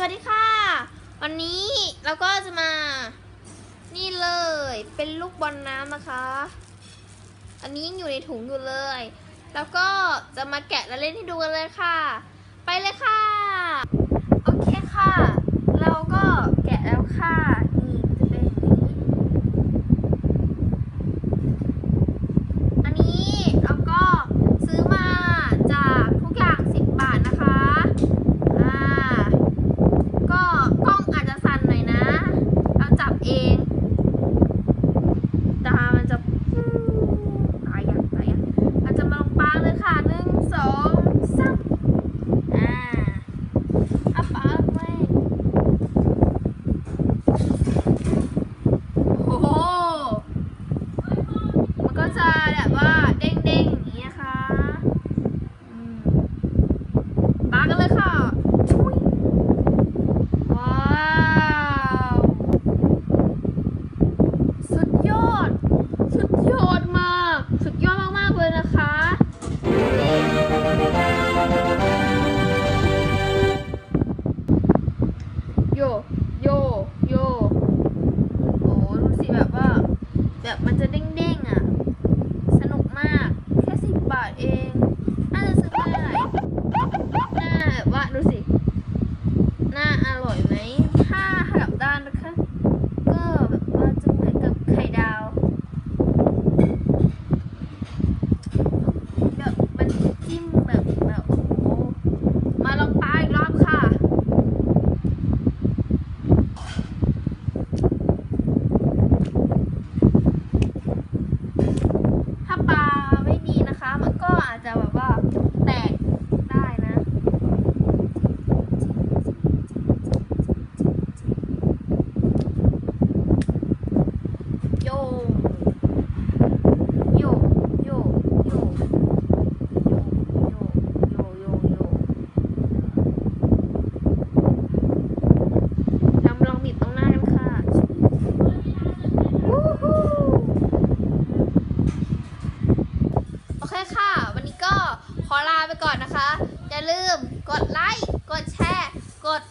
สวัสดีค่ะ วันนี้เราก็จะมา นี่เลยเป็นลูกบอลน้ำนะคะ อันนี้ยังอยู่ในถุงอยู่เลย แล้วก็จะมาแกะและเล่นให้ดูกันเลยค่ะ ไปเลยค่ะ โอเคค่ะ เราก็แกะแล้วค่ะ นี่จะเป็นอย่างนี้ อันนี้เราก็ซื้อมาจากทุกอย่าง 10 บาทนะคะ อ่า ก็กล้องอาจจะสั่นหน่อยนะ เราจับเอง ตามันจะฟูตายอย่างตายอย่างอาจจะมาลงปลา เลยค่ะหนึ่งสองสามอ่าเอาปลาไว้โอ้โห มันก็จะแบบว่าเด้งๆอย่างนี้นะคะอืมปากันเลยค่ะชุยว้าว สุดยอด สุดยอดมาก สุดยอดมากๆเลยนะคะ โย โย โย โอ้ดูสิแบบว่า แบบมันจะเด้งๆอะ สนุกมาก แค่สิบบาทเอง น่าจะซื้อได้น่าแบบว่าดูสิน่าอร่อยไหม ไปก่อนนะคะ อย่าลืมกดไลค์ กดแชร์ กด